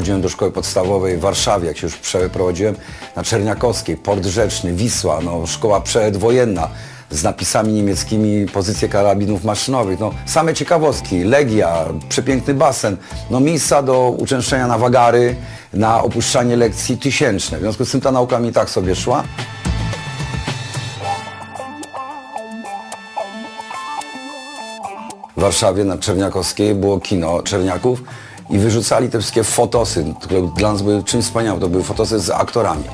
Chodziłem do szkoły podstawowej w Warszawie, jak się już przeprowadziłem, na Czerniakowskiej, Port Rzeczny, Wisła, no, szkoła przedwojenna z napisami niemieckimi, pozycje karabinów maszynowych, no, same ciekawostki, Legia, przepiękny basen, no, miejsca do uczęszczenia na wagary, na opuszczanie lekcji tysięczne. W związku z tym ta nauka mi tak sobie szła. W Warszawie na Czerniakowskiej było kino Czerniaków i wyrzucali te wszystkie fotosy, które dla nas były czymś wspaniałym. To były fotosy z aktorami.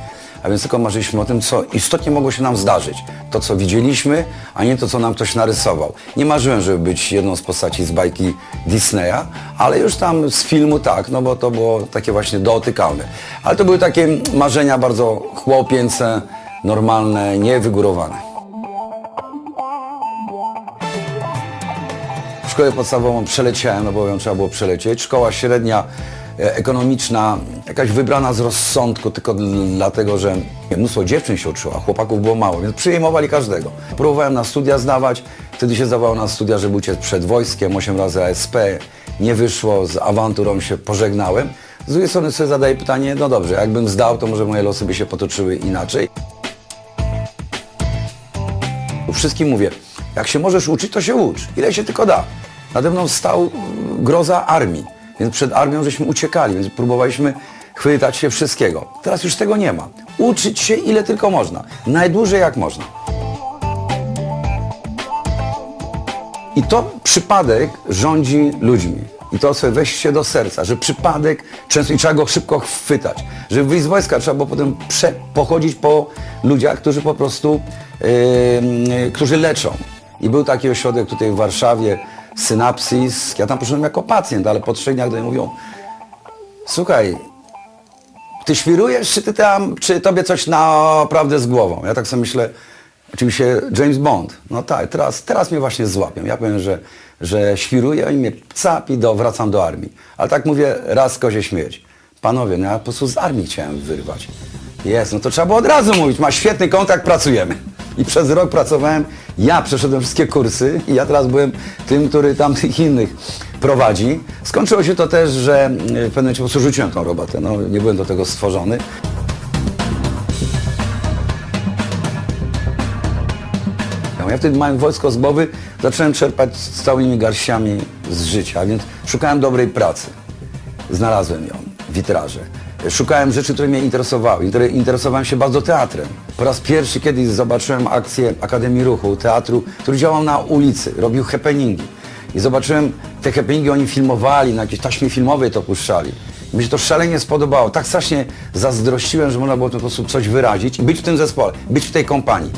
A więc tylko marzyliśmy o tym, co istotnie mogło się nam zdarzyć. To, co widzieliśmy, a nie to, co nam ktoś narysował. Nie marzyłem, żeby być jedną z postaci z bajki Disneya, ale już tam z filmu tak, no bo to było takie właśnie dotykalne. Ale to były takie marzenia bardzo chłopięce, normalne, niewygórowane. Szkołę podstawową przeleciałem, no bo ją trzeba było przelecieć. Szkoła średnia, e, ekonomiczna, jakaś wybrana z rozsądku, tylko dl- dlatego, że mnóstwo dziewczyn się uczyło, a chłopaków było mało, więc przyjmowali każdego. Próbowałem na studia zdawać, wtedy się zdawało na studia, żeby uciec przed wojskiem, 8 razy ASP, nie wyszło, z awanturą się pożegnałem. Z drugiej strony sobie zadaję pytanie, no dobrze, jakbym zdał, to może moje losy by się potoczyły inaczej. Wszystkim mówię, jak się możesz uczyć, to się ucz. Ile się tylko da. Nade mną stał groza armii, więc przed armią żeśmy uciekali, więc próbowaliśmy chwytać się wszystkiego. Teraz już tego nie ma. Uczyć się ile tylko można. Najdłużej jak można. I to przypadek rządzi ludźmi. I to sobie weź się do serca, że przypadek często i trzeba go szybko chwytać. Żeby wyjść z wojska, trzeba było potem prze, pochodzić po ludziach, którzy po prostu, yy, którzy leczą. I był taki ośrodek tutaj w Warszawie, Synapsis. Ja tam poszedłem jako pacjent, ale po trzech dniach do mnie mówią, słuchaj, ty świrujesz, czy ty tam, czy tobie coś naprawdę z głową? Ja tak sobie myślę, oczywiście James Bond. No tak, teraz, teraz mnie właśnie złapią. Ja powiem, że, że świruję i mnie cap i do, wracam do armii. Ale tak mówię, raz kozie śmierć. Panowie, no ja po prostu z armii chciałem wyrwać. Jest, no to trzeba było od razu mówić, ma świetny kontakt, pracujemy. I przez rok pracowałem, ja przeszedłem wszystkie kursy i ja teraz byłem tym, który tam tych innych prowadzi. Skończyło się to też, że y, w pewnym momencie po prostu rzuciłem tą robotę, no nie byłem do tego stworzony. Ja wtedy mając wojsko z głowy, zacząłem czerpać z całymi garściami z życia, więc szukałem dobrej pracy. Znalazłem ją, witraże. Szukałem rzeczy, które mnie interesowały. Inter- Interesowałem się bardzo teatrem. Po raz pierwszy kiedyś zobaczyłem akcję Akademii Ruchu, teatru, który działał na ulicy, robił happeningi. I zobaczyłem te happeningi, oni filmowali, na jakiejś taśmie filmowej to puszczali. I mi się to szalenie spodobało. Tak strasznie zazdrościłem, że można było w ten sposób coś wyrazić i być w tym zespole, być w tej kompanii.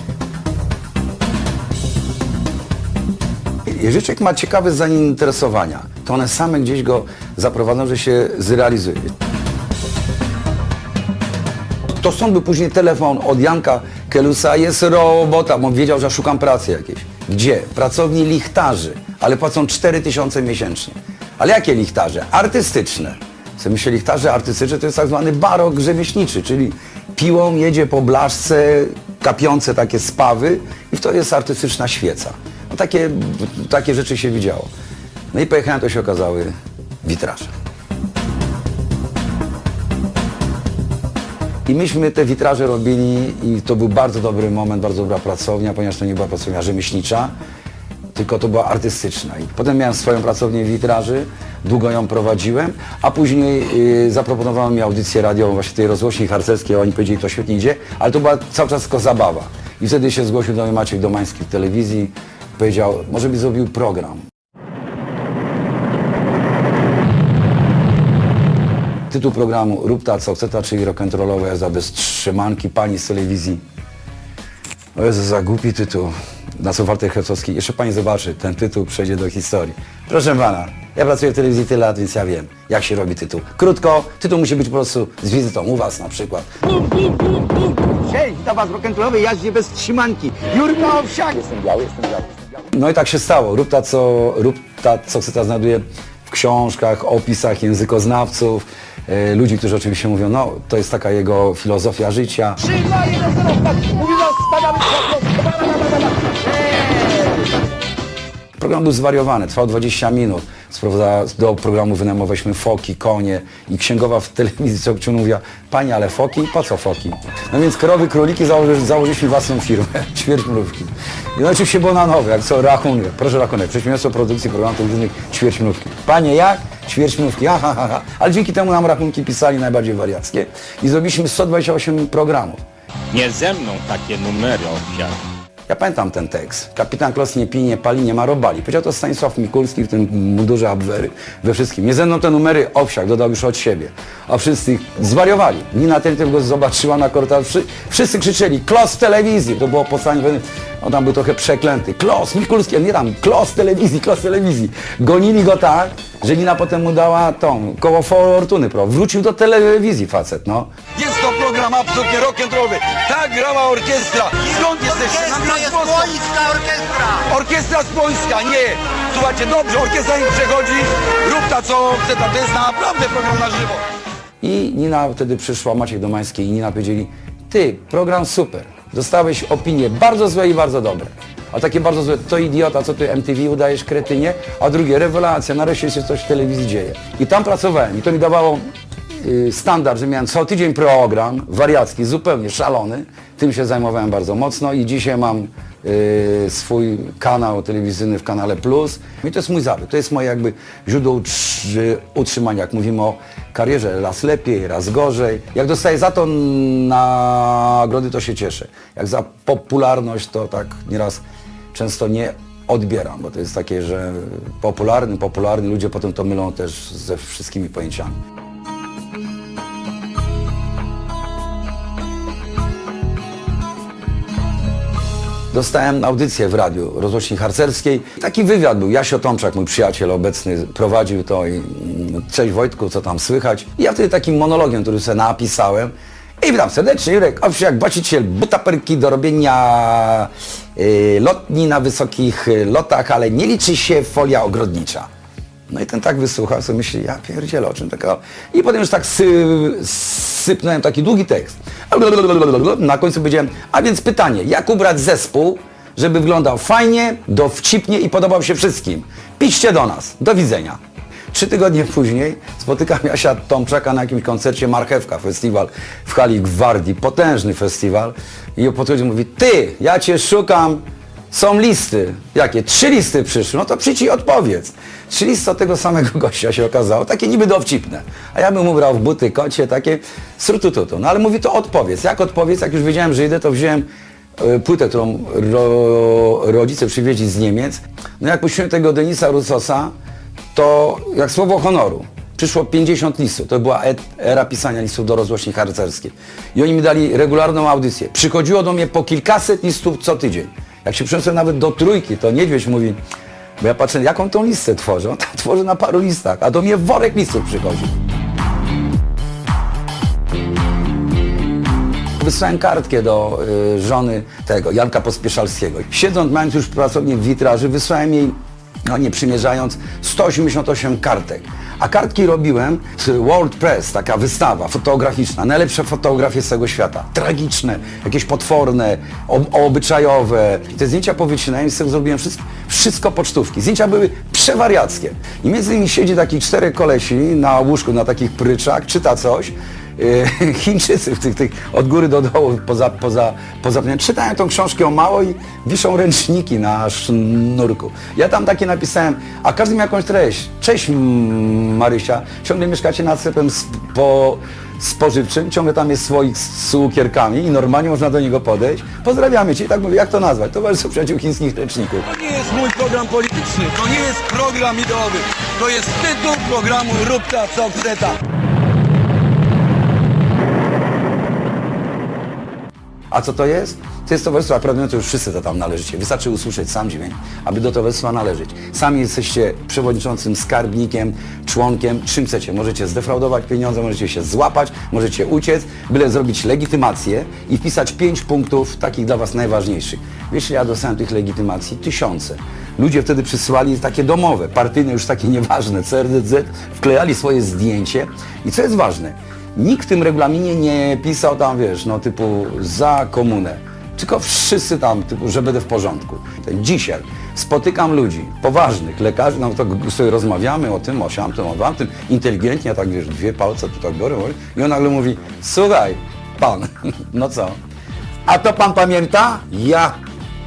Jeżeli człowiek ma ciekawe zainteresowania, to one same gdzieś go zaprowadzą, że się zrealizuje. To stąd był później telefon od Janka Kelusa, jest robota, bo on wiedział, że szukam pracy jakiejś. Gdzie? Pracowni lichtarzy, ale płacą 4 tysiące miesięcznie. Ale jakie lichtarze? Artystyczne. Co myślę, lichtarze artystyczne to jest tak zwany barok rzemieślniczy, czyli piłą jedzie po blaszce, kapiące takie spawy i to jest artystyczna świeca. No takie, takie rzeczy się widziało. No i pojechałem, to się okazały witraże. I myśmy te witraże robili i to był bardzo dobry moment, bardzo dobra pracownia, ponieważ to nie była pracownia rzemieślnicza, tylko to była artystyczna. I potem miałem swoją pracownię witraży, długo ją prowadziłem, a później y, zaproponowano mi audycję radiową właśnie tej rozgłośni harcerskiej, oni powiedzieli, to świetnie idzie, ale to była cały czas tylko zabawa. I wtedy się zgłosił do mnie Maciek Domański w telewizji, powiedział, może by zrobił program. Tytuł programu Rób ta co chce ta, czyli rock'n'rollowa jazda bez trzymanki pani z telewizji. O Jezu, za głupi tytuł. Na co Walter Hercowski. Jeszcze pani zobaczy, ten tytuł przejdzie do historii. Proszę pana, ja pracuję w telewizji tyle lat, więc ja wiem, jak się robi tytuł. Krótko, tytuł musi być po prostu z wizytą u was na przykład. Cześć, witam was w rock'n'rollowej jaździe bez trzymanki. Jurka Owsiak. Jestem biały, jestem biały. No i tak się stało. Rób ta, co, rób ta, co chce ta znajduje w książkach, opisach językoznawców, e, ludzi, którzy oczywiście mówią, no to jest taka jego filozofia życia. 3, 2, 1, 0. Mówi was, spadamy z Program był zwariowany, trwał 20 minut. do programu wynajmowaliśmy foki, konie i księgowa w telewizji co ciągle mówiła, pani, ale foki? Po co foki? No więc krowy, króliki założy, założyliśmy własną firmę, ćwierćmrówki. I no oczywiście było na nowe, jak co rachunek, proszę rachunek, przedsiębiorstwo produkcji programu telewizyjnych ćwierćmrówki. Panie, jak? Ćwierćmrówki, ha, ha, ha, ha. Ale dzięki temu nam rachunki pisali najbardziej wariackie i zrobiliśmy 128 programów. Nie ze mną takie numery owsiak. Ja pamiętam ten tekst. Kapitan Klos nie pije, nie pali, nie ma robali. Powiedział to Stanisław Mikulski w tym mundurze Abwery, we wszystkim. Nie ze mną te numery owsiak, dodał już od siebie. A wszyscy zwariowali. Nina Tentyw go zobaczyła na korytarzu. Wszy, wszyscy krzyczeli, Klos w telewizji. To było posłanie, on tam był trochę przeklęty. Klos, Mikulski, a nie tam, Klos telewizji, Klos telewizji. Gonili go tak, że Nina potem mu dała tą, koło fortuny, pro. Wrócił do telewizji facet, no. Jest to program absolutnie rock'n'rollowy. Tak grała orkiestra. Skąd jesteście? Jest. Słońska Orkiestra! Orkiestra Spońska, nie! Słuchajcie, dobrze, orkiestra im przechodzi, rób ta co chce, ta, to jest naprawdę program na żywo. I Nina wtedy przyszła, Maciek Domański i Nina powiedzieli, ty, program super, dostałeś opinie bardzo złe i bardzo dobre. A takie bardzo złe, to idiota, co ty MTV udajesz, kretynie, a drugie, rewelacja, nareszcie się coś w telewizji dzieje. I tam pracowałem i to mi dawało standard, że miałem co tydzień program, wariacki, zupełnie szalony, tym się zajmowałem bardzo mocno i dzisiaj mam y, swój kanał telewizyjny w kanale Plus. I to jest mój zawód, to jest moje jakby źródło utrzy- utrzymania, jak mówimy o karierze, raz lepiej, raz gorzej. Jak dostaję za to nagrody, to się cieszę. Jak za popularność, to tak nieraz często nie odbieram, bo to jest takie, że popularny, popularny, ludzie potem to mylą też ze wszystkimi pojęciami. Dostałem audycję w radiu rozgłośni harcerskiej. Taki wywiad był. Jasio Tomczak, mój przyjaciel obecny, prowadził to i mm, cześć Wojtku, co tam słychać. I ja wtedy takim monologiem, który sobie napisałem. I witam serdecznie, Jurek Owsiak, właściciel butaperki do robienia y, lotni na wysokich y, lotach, ale nie liczy się folia ogrodnicza. No i ten tak wysłuchał, sobie myśli, ja pierdzielę, o czym taka... I potem już tak sy, sypnąłem taki długi tekst. Na końcu powiedziałem, a więc pytanie, jak ubrać zespół, żeby wyglądał fajnie, dowcipnie i podobał się wszystkim? Piszcie do nas. Do widzenia. Trzy tygodnie później spotykam Jasia Tomczaka na jakimś koncercie Marchewka, festiwal w hali Gwardii, potężny festiwal. I podchodzi i mówi, ty, ja cię szukam, są listy. Jakie? Trzy listy przyszły. No to przyjdź i odpowiedz. Trzy listy od tego samego gościa się okazało. Takie niby dowcipne. A ja bym ubrał w buty kocie, takie srutututu. No ale mówi to odpowiedz. Jak odpowiedz? Jak już wiedziałem, że idę, to wziąłem e, płytę, którą ro, rodzice przywieźli z Niemiec. No jak puściłem tego Denisa Russosa, to jak słowo honoru. Przyszło 50 listów. To była era pisania listów do rozgłośni harcerskiej. I oni mi dali regularną audycję. Przychodziło do mnie po kilkaset listów co tydzień. Jak się przeniosłem nawet do trójki, to niedźwiedź mówi, bo ja patrzę, jaką tą listę tworzę. On tworzy na paru listach, a do mnie worek listów przychodzi. Wysłałem kartkę do y, żony tego, Janka Pospieszalskiego. Siedząc, mając już pracownię w witraży, wysłałem jej, no nie przymierzając, 188 kartek. A kartki robiłem z World Press, taka wystawa fotograficzna, najlepsze fotografie z całego świata. Tragiczne, jakieś potworne, ob obyczajowe. Te zdjęcia powycinałem tego zrobiłem wszystko, wszystko pocztówki. Zdjęcia były przewariackie. I między nimi siedzi takich czterech kolesi na łóżku, na takich pryczach, czyta coś. Yy, Chińczycy w tych, tych od góry do dołu poza, poza, poza czytają tą książkę o mało i wiszą ręczniki na sznurku. Ja tam takie napisałem, a każdy ma jakąś treść. Cześć Marysia, ciągle mieszkacie nad sklepem spo, spożywczym, ciągle tam jest słoik z cukierkami i normalnie można do niego podejść. Pozdrawiamy Cię i tak mówię, jak to nazwać? Towarzystwo Przyjaciół Chińskich Ręczników. To nie jest mój program polityczny, to nie jest program ideowy. To jest tytuł programu Rób ta co chce A co to jest? To jest towarzystwo, a mówiąc, to już wszyscy to tam należycie. Wystarczy usłyszeć sam dźwięk, aby do towarzystwa należeć. Sami jesteście przewodniczącym, skarbnikiem, członkiem, czym chcecie. Możecie zdefraudować pieniądze, możecie się złapać, możecie uciec, byle zrobić legitymację i wpisać pięć punktów takich dla Was najważniejszych. Wiesz, ja dostałem tych legitymacji tysiące. Ludzie wtedy przysyłali takie domowe, partyjne, już takie nieważne, CRDZ, wklejali swoje zdjęcie i co jest ważne, Nikt w tym regulaminie nie pisał tam, wiesz, no typu za komunę. Tylko wszyscy tam, typu, że będę w porządku. Dzisiaj spotykam ludzi, poważnych lekarzy, no to sobie rozmawiamy o tym, o siamtym, o tamtym, inteligentnie, tak wiesz, dwie palce tu tak biorę i on nagle mówi, słuchaj, pan, no co, a to pan pamięta? Ja.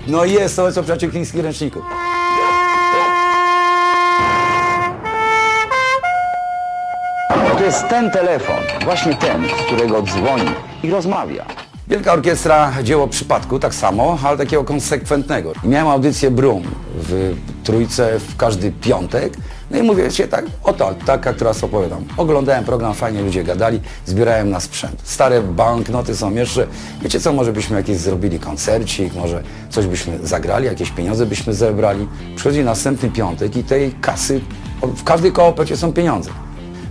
No jest, to jest o przyjaciół chińskich ręczników. Jest ten telefon, właśnie ten, z którego dzwoni i rozmawia. Wielka Orkiestra, dzieło przypadku, tak samo, ale takiego konsekwentnego. I miałem audycję Brum w Trójce w każdy piątek. No i mówię się tak, oto taka, która opowiadam. Oglądałem program, fajnie ludzie gadali, zbierałem na sprzęt. Stare banknoty są jeszcze, wiecie co, może byśmy jakieś zrobili koncercik, może coś byśmy zagrali, jakieś pieniądze byśmy zebrali. Przychodzi następny piątek i tej kasy, w każdej kooperacie są pieniądze.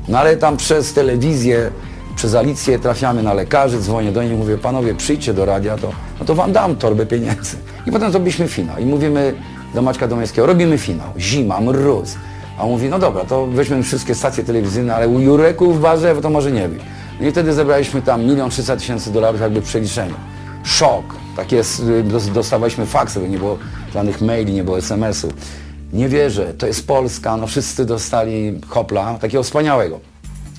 No ale tam przez telewizję, przez Alicję trafiamy na lekarzy, dzwonię do nich, mówię, panowie przyjdźcie do radia, to, no to wam dam torbę pieniędzy. I potem zrobiliśmy finał i mówimy do Maćka Domańskiego, robimy finał, zima, mróz. A on mówi, no dobra, to weźmy wszystkie stacje telewizyjne, ale u Jureku w barze to może nie być. No i wtedy zebraliśmy tam milion trzysta tysięcy dolarów jakby przeliczenie. Szok. Tak y, dos- dostawaliśmy faksy, bo nie było żadnych maili, nie było SMS-ów. Nie wierzę, to jest Polska, no wszyscy dostali hopla, takiego wspaniałego.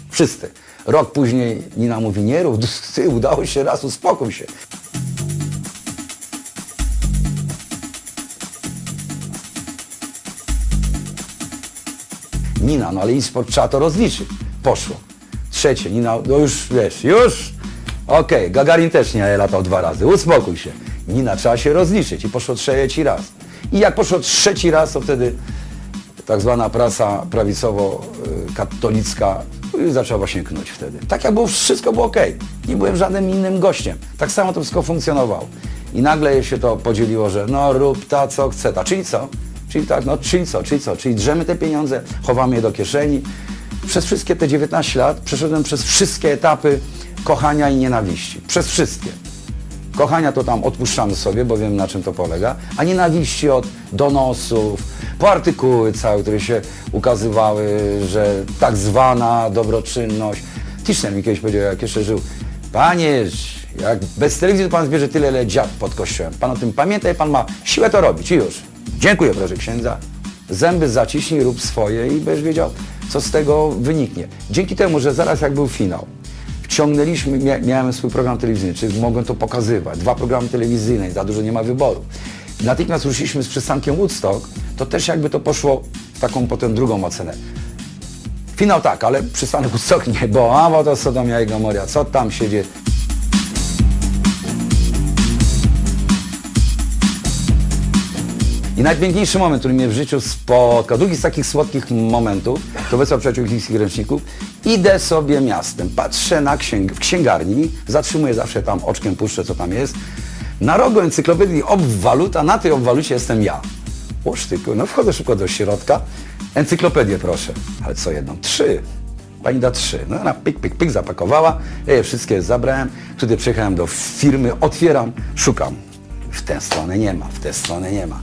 Wszyscy. Rok później Nina mówi, nie rób, ty, udało się raz, uspokój się. Nina, no ale e-sport trzeba to rozliczyć. Poszło. Trzecie, Nina, no już wiesz, już. Okej, Gagarin też nie latał dwa razy, uspokój się. Nina, trzeba się rozliczyć i poszło trzeci raz. I jak poszło trzeci raz, to wtedy tak zwana prasa prawicowo-katolicka y, zaczęła właśnie knuć wtedy. Tak jak było, wszystko było ok. Nie byłem żadnym innym gościem. Tak samo to wszystko funkcjonowało. I nagle się to podzieliło, że no rób ta co chce ta. Czyli co? Czyli tak, no czyli co, czyli co? Czyli drzemy te pieniądze, chowamy je do kieszeni. Przez wszystkie te 19 lat przeszedłem przez wszystkie etapy kochania i nienawiści. Przez wszystkie. Kochania to tam odpuszczamy sobie, bo wiem na czym to polega, a nienawiści od donosów, po artykuły całe, które się ukazywały, że tak zwana dobroczynność. Tischner mi kiedyś powiedział, jak jeszcze żył, panie, jak bez telewizji to pan zbierze tyle, ile dziad pod kościołem. Pan o tym pamięta i pan ma siłę to robić i już. Dziękuję, proszę księdza. Zęby zaciśnij, rób swoje i będziesz wiedział, co z tego wyniknie. Dzięki temu, że zaraz jak był finał, wciągnęliśmy, mia, miałem swój program telewizyjny, czyli mogłem to pokazywać, dwa programy telewizyjne, za dużo nie ma wyboru. Natychmiast ruszyliśmy z przystankiem Woodstock, to też jakby to poszło w taką potem drugą ocenę. Finał tak, ale przystanek Woodstock nie, bo a bo to Sodomia i Gomoria, co tam się dzieje. I najpiękniejszy moment, który mnie w życiu spotkał, drugi z takich słodkich momentów, to Wesła Przyjaciół Chińskich Ręczników. Idę sobie miastem, patrzę na księg w księgarni, zatrzymuję zawsze tam, oczkiem puszczę, co tam jest. Na rogu encyklopedii obwaluta, na tej obwalucie jestem ja. Ty, no wchodzę szybko do środka, encyklopedię proszę. Ale co jedną? Trzy. Pani da trzy. No ona pik, pik, pik zapakowała, ja je wszystkie zabrałem. Tutaj przyjechałem do firmy, otwieram, szukam. W tę stronę nie ma, w tę stronę nie ma.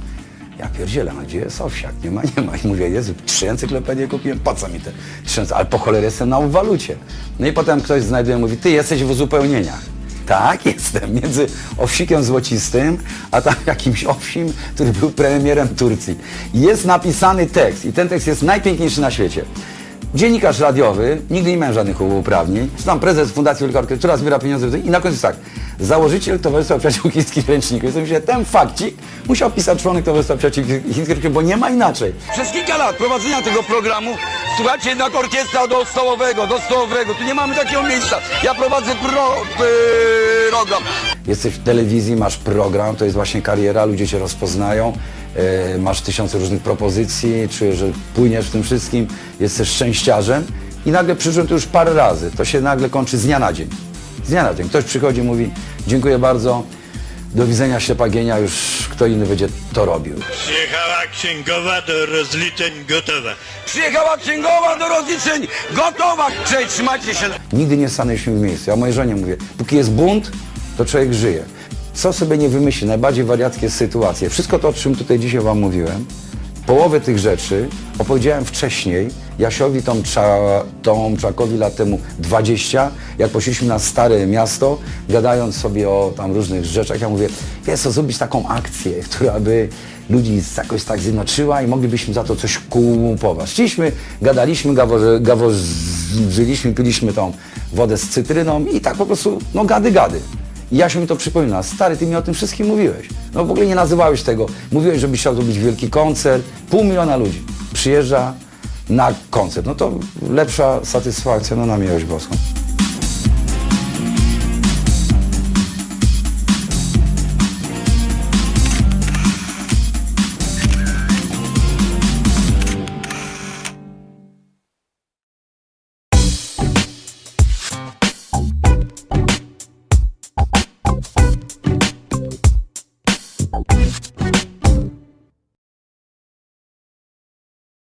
Ja pierdzielę, a gdzie jest owsiak? Nie ma, nie ma. I mówię, Jezu, trzy encyklopedie kupiłem, po co mi te trzy Ale po cholerę jestem na walucie. No i potem ktoś znajduje, mówi, ty jesteś w uzupełnieniach. Tak, jestem. Między owsikiem złocistym, a tam jakimś owsim, który był premierem Turcji. Jest napisany tekst i ten tekst jest najpiękniejszy na świecie. Dziennikarz radiowy, nigdy nie miałem żadnych uprawnień, czy tam prezes Fundacji Wielka Orkiestra, zbiera pieniądze i na końcu jest tak, założyciel Towarzystwa Przyjaciół Chińskich Ręczników. Więc myślę, ten fakcik musiał pisać członek Towarzystwa Przyjaciół Chińskich Ręczników, bo nie ma inaczej. Przez kilka lat prowadzenia tego programu słuchajcie jednak orkiestra do stołowego, do stołowego. Tu nie mamy takiego miejsca. Ja prowadzę pro, yy, program. Jesteś w telewizji, masz program, to jest właśnie kariera, ludzie cię rozpoznają, e, masz tysiące różnych propozycji, czujesz, że płyniesz w tym wszystkim, jesteś szczęściarzem i nagle przyszłem tu już parę razy. To się nagle kończy z dnia na dzień. Z dnia na dzień. Ktoś przychodzi i mówi, dziękuję bardzo, do widzenia ślepagienia, już kto inny będzie to robił. Przyjechała księgowa do rozliczeń gotowa. Przyjechała księgowa do rozliczeń, gotowa. Cześć, trzymajcie się. Nigdy nie stanęliśmy w miejscu. Ja mojej żonie mówię, póki jest bunt, to człowiek żyje. Co sobie nie wymyśli, najbardziej wariackie sytuacje. Wszystko to, o czym tutaj dzisiaj Wam mówiłem, Połowę tych rzeczy opowiedziałem wcześniej Jasiowi Tomcza, Tomczakowi lat temu 20, jak poszliśmy na Stare Miasto, gadając sobie o tam różnych rzeczach. Ja mówię, wiesz co, zrobić taką akcję, która by ludzi jakoś tak zjednoczyła i moglibyśmy za to coś kupować. Szliśmy, gadaliśmy, gaworzy- gaworzyliśmy, piliśmy tą wodę z cytryną i tak po prostu, no gady, gady. I Jasiu mi to przypomina, stary, ty mi o tym wszystkim mówiłeś. No w ogóle nie nazywałeś tego. Mówiłeś, żebyś chciał zrobić wielki koncert. Pół miliona ludzi przyjeżdża na koncert. No to lepsza satysfakcja, no na miłość boską.